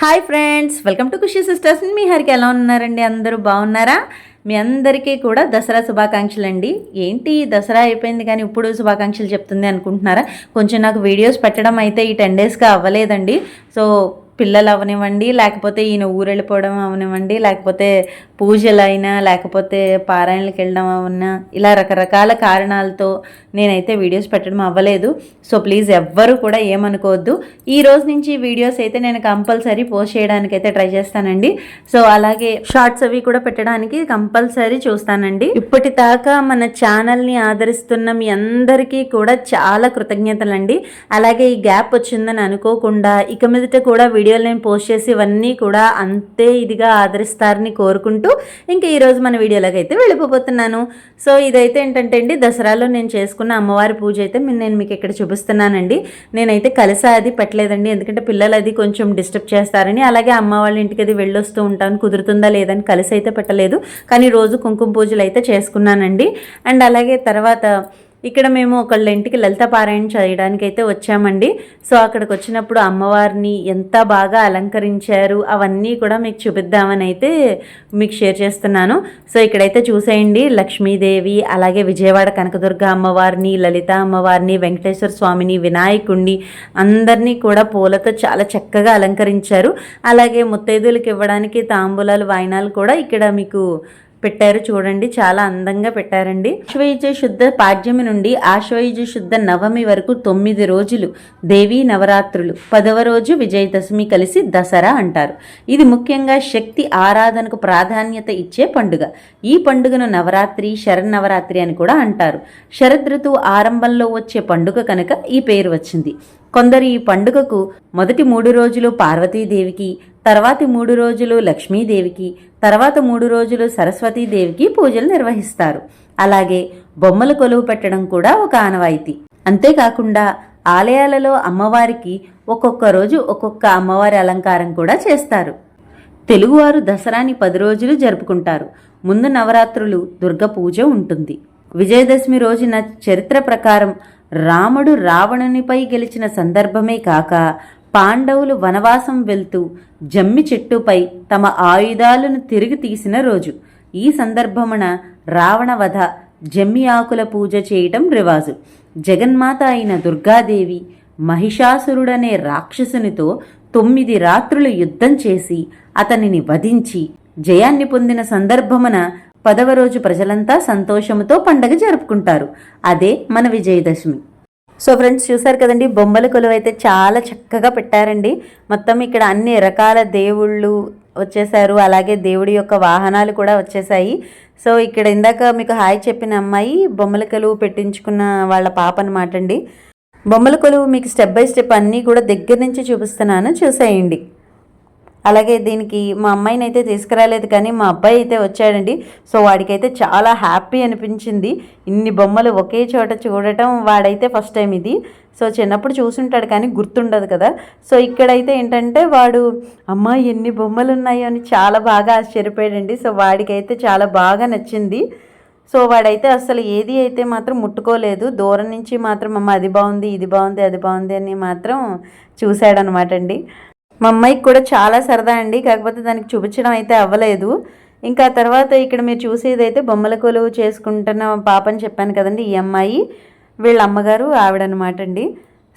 Hi friends welcome to Khushi sisters. మీ హరికి ఎలా ఉన్నారండి? అందరూ బాగున్నారా? మీ అందరికీ కూడా దసరా శుభాకాంక్షలు అండి ఏంటి దసరా అయిపోయింది కానీ ఇప్పుడు శుభాకాంక్షలు చెప్తుంది అనుకుంటున్నారా? కొంచెం నాకు వీడియోస్ పెట్టడం అయితే ఈ టెన్ డేస్గా అవ్వలేదండి. సో పిల్లలు అవనివ్వండి లేకపోతే ఈయన ఊరెళ్ళిపోవడం అవనివ్వండి లేకపోతే పూజలైనా లేకపోతే పారాయణలకు వెళ్ళడం అవన్నా ఇలా రకరకాల కారణాలతో నేనైతే వీడియోస్ పెట్టడం అవ్వలేదు. సో ప్లీజ్ ఎవ్వరు కూడా ఏమనుకోవద్దు. ఈ రోజు నుంచి వీడియోస్ అయితే నేను కంపల్సరీ పోస్ట్ చేయడానికి అయితే ట్రై చేస్తానండి. సో అలాగే షార్ట్స్ అవి కూడా పెట్టడానికి కంపల్సరీ చూస్తానండి. ఇప్పటిదాకా మన ఛానల్ని ఆదరిస్తున్న మీ అందరికీ కూడా చాలా కృతజ్ఞతలండి. అలాగే ఈ గ్యాప్ వచ్చిందని అనుకోకుండా ఇక మీదట కూడా వీడియోలు నేను పోస్ట్ చేసి ఇవన్నీ కూడా అంతే ఇదిగా ఆదరిస్తారని కోరుకుంటూ ఇంకా ఈరోజు మన వీడియోలోకి అయితే వెళ్ళిపోతున్నాను సో ఇదైతే ఏంటంటే అండి దసరాలో నేను చేసుకున్న అమ్మవారి పూజ అయితే నేను మీకు ఇక్కడ చూపిస్తున్నానండి. నేనైతే కలిస అది పెట్టలేదండి ఎందుకంటే పిల్లలు అది కొంచెం డిస్టర్బ్ చేస్తారని. అలాగే అమ్మ వాళ్ళ ఇంటికి అది వెళ్ళొస్తూ ఉంటాను కుదురుతుందా లేదని కలిసి అయితే పెట్టలేదు. కానీ రోజు కుంకుమ పూజలు అయితే చేసుకున్నానండి. అండ్ అలాగే తర్వాత ఇక్కడ మేము ఒకళ్ళ ఇంటికి లలిత పారాయణ చేయడానికి అయితే వచ్చామండి. సో అక్కడికి వచ్చినప్పుడు అమ్మవారిని ఎంత బాగా అలంకరించారు అవన్నీ కూడా మీకు చూపిద్దామని అయితే మీకు షేర్ చేస్తున్నాను. సో ఇక్కడైతే చూసేయండి లక్ష్మీదేవి అలాగే విజయవాడ కనకదుర్గ అమ్మవారిని లలిత అమ్మవారిని వెంకటేశ్వర స్వామిని వినాయకుడిని అందరినీ కూడా పూలతో చాలా చక్కగా అలంకరించారు. అలాగే ముత్తైదులకు ఇవ్వడానికి తాంబూలాలు వాయినాలు కూడా ఇక్కడ మీకు పెట్టారు చూడండి చాలా అందంగా పెట్టారండి. ఆశ్వయుజ శుద్ధ పాడ్యమి నుండి ఆశ్వయుజ శుద్ధ నవమి వరకు తొమ్మిది రోజులు దేవీ నవరాత్రులు. పదవ రోజు విజయదశమి కలిసి దసరా అంటారు. ఇది ముఖ్యంగా శక్తి ఆరాధనకు ప్రాధాన్యత ఇచ్చే పండుగ. ఈ పండుగను నవరాత్రి శరన్నవరాత్రి అని కూడా అంటారు. శరదృతువు ఆరంభంలో వచ్చే పండుగ కనుక ఈ పేరు వచ్చింది. కొందరు ఈ పండుగకు మొదటి మూడు రోజులు పార్వతీదేవికి తర్వాతి మూడు రోజులు లక్ష్మీదేవికి తర్వాత మూడు రోజులు సరస్వతీదేవికి పూజలు నిర్వహిస్తారు. అలాగే బొమ్మలు కొలువు పెట్టడం కూడా ఒక ఆనవాయితీ. అంతేకాకుండా ఆలయాలలో అమ్మవారికి ఒక్కొక్క రోజు ఒక్కొక్క అమ్మవారి అలంకారం కూడా చేస్తారు. తెలుగువారు దసరాని పది రోజులు జరుపుకుంటారు. ముందు నవరాత్రులు దుర్గ పూజ ఉంటుంది. విజయదశమి రోజున చరిత్ర ప్రకారం రాముడు రావణునిపై గెలిచిన సందర్భమే కాక పాండవులు వనవాసం వెళ్తూ జమ్మి చెట్టుపై తమ ఆయుధాలను తిరిగి తీసిన రోజు. ఈ సందర్భమున రావణవధ జమ్మి ఆకుల పూజ చేయటం రివాజు. జగన్మాత అయిన దుర్గాదేవి మహిషాసురుడనే రాక్షసునితో తొమ్మిది రాత్రులు యుద్ధం చేసి అతనిని వధించి జయాన్ని పొందిన సందర్భమున పదవ రోజు ప్రజలంతా సంతోషముతో పండగ జరుపుకుంటారు. అదే మన విజయదశమి. సో ఫ్రెండ్స్ చూసారు కదండి బొమ్మల కొలువు అయితే చాలా చక్కగా పెట్టారండి. మొత్తం ఇక్కడ అన్ని రకాల దేవుళ్ళు వచ్చేసారు. అలాగే దేవుడి యొక్క వాహనాలు కూడా వచ్చేసాయి. సో ఇక్కడ ఇందాక మీకు హాయ్ చెప్పిన అమ్మాయి బొమ్మల కొలువు పెట్టించుకున్న వాళ్ళ పాప అనమాట అండి. బొమ్మల కొలువు మీకు స్టెప్ బై స్టెప్ అన్నీ కూడా దగ్గర నుంచి చూపిస్తున్నాను. చూసేయండి. అలాగే దీనికి మా అమ్మాయిని అయితే తీసుకురాలేదు కానీ మా అబ్బాయి అయితే వచ్చాడండి. సో వాడికైతే చాలా హ్యాపీ అనిపించింది. ఇన్ని బొమ్మలు ఒకే చోట చూడటం వాడైతే ఫస్ట్ టైం ఇది. సో చిన్నప్పుడు చూసుంటాడు కానీ గుర్తుండదు కదా. సో ఇక్కడైతే ఏంటంటే వాడు అమ్మ ఎన్ని బొమ్మలు ఉన్నాయో అని చాలా బాగా ఆశ్చర్యపోయాడండి. సో వాడికైతే చాలా బాగా నచ్చింది. సో వాడైతే అసలు ఏది అయితే మాత్రం ముట్టుకోలేదు. దూరం నుంచి మాత్రం అమ్మ అది బాగుంది ఇది బాగుంది అది బాగుంది అని మాత్రం చూశాడనమాట అండి మా అమ్మాయికి కూడా చాలా సరదా అండి. కాకపోతే దానికి చూపించడం అయితే అవ్వలేదు. ఇంకా తర్వాత ఇక్కడ మీరు చూసేది అయితే బొమ్మల కొలువు చేసుకుంటున్న పాపని చెప్పాను కదండి ఈ అమ్మాయి. వీళ్ళ అమ్మగారు ఆవిడనమాట అండి.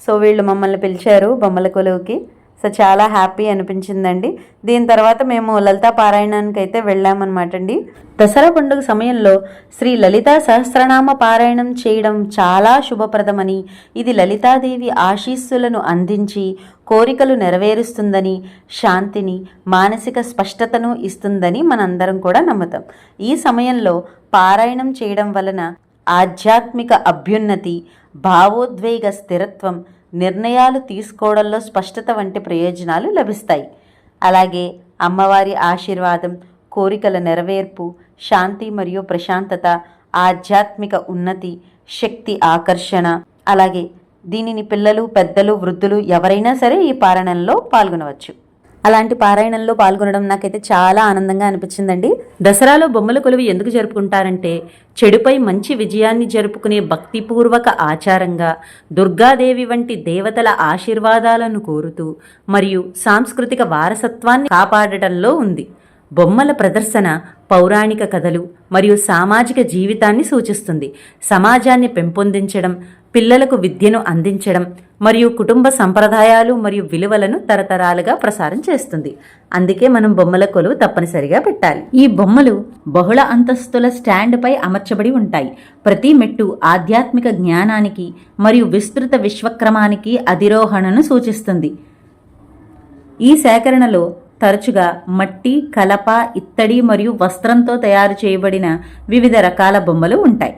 సో వీళ్ళు మమ్మల్ని పిలిచారు బొమ్మల కొలువుకి. సో చాలా హ్యాపీ అనిపించిందండి. దీని తర్వాత మేము లలితా పారాయణానికి అయితే వెళ్ళామన్నమాట అండి. దసరా పండుగ సమయంలో శ్రీ లలితా సహస్రనామ పారాయణం చేయడం చాలా శుభప్రదమని ఇది లలితాదేవి ఆశీస్సులను అందించి కోరికలు నెరవేరుస్తుందని శాంతిని మానసిక స్పష్టతను ఇస్తుందని మనందరం కూడా నమ్ముతాం. ఈ సమయంలో పారాయణం చేయడం వలన ఆధ్యాత్మిక అభ్యున్నతి భావోద్వేగ స్థిరత్వం నిర్ణయాలు తీసుకోవడంలో స్పష్టత వంటి ప్రయోజనాలు లభిస్తాయి. అలాగే అమ్మవారి ఆశీర్వాదం కోరికల నెరవేర్పు శాంతి మరియు ప్రశాంతత ఆధ్యాత్మిక ఉన్నతి శక్తి ఆకర్షణ అలాగే దీనిని పిల్లలు పెద్దలు వృద్ధులు ఎవరైనా సరే ఈ పారాయణంలో పాల్గొనవచ్చు. అలాంటి పారాయణంలో పాల్గొనడం నాకైతే చాలా ఆనందంగా అనిపించిందండి. దసరాలో బొమ్మల కొలువు ఎందుకు జరుపుకుంటారంటే చెడుపై మంచి విజయాన్ని జరుపుకునే భక్తిపూర్వక ఆచారంగా దుర్గాదేవి వంటి దేవతల ఆశీర్వాదాలను కోరుతూ మరియు సాంస్కృతిక వారసత్వాన్ని కాపాడటంలో ఉంది. బొమ్మల ప్రదర్శన పౌరాణిక కథలు మరియు సామాజిక జీవితాన్ని సూచిస్తుంది. సమాజాన్ని పెంపొందించడం పిల్లలకు విద్యను అందించడం మరియు కుటుంబ సంప్రదాయాలు మరియు విలువలను తరతరాలుగా ప్రసారం చేస్తుంది. అందుకే మనం బొమ్మల కొలువు తప్పనిసరిగా పెట్టాలి. ఈ బొమ్మలు బహుళ అంతస్తుల స్టాండ్పై అమర్చబడి ఉంటాయి. ప్రతి మెట్టు ఆధ్యాత్మిక జ్ఞానానికి మరియు విస్తృత విశ్వక్రమానికి అధిరోహణను సూచిస్తుంది. ఈ సేకరణలో తరచుగా మట్టి కలప ఇత్తడి మరియు వస్త్రంతో తయారు చేయబడిన వివిధ రకాల బొమ్మలు ఉంటాయి.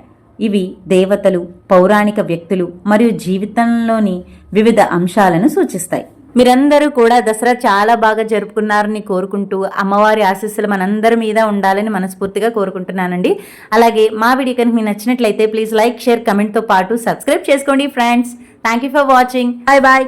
ఇవి దేవతలు పౌరాణిక వ్యక్తులు మరియు జీవితంలోని వివిధ అంశాలను సూచిస్తాయి. మీరందరూ కూడా దసరా చాలా బాగా జరుపుకున్నారని కోరుకుంటూ అమ్మవారి ఆశీస్సులు మనందరి మీద ఉండాలని మనస్ఫూర్తిగా కోరుకుంటున్నానండి. అలాగే మా వీడియో కనుక మీకు నచ్చినట్లయితే ప్లీజ్ లైక్ షేర్ కమెంట్తో పాటు సబ్స్క్రైబ్ చేసుకోండి friends. Thank you for watching bye bye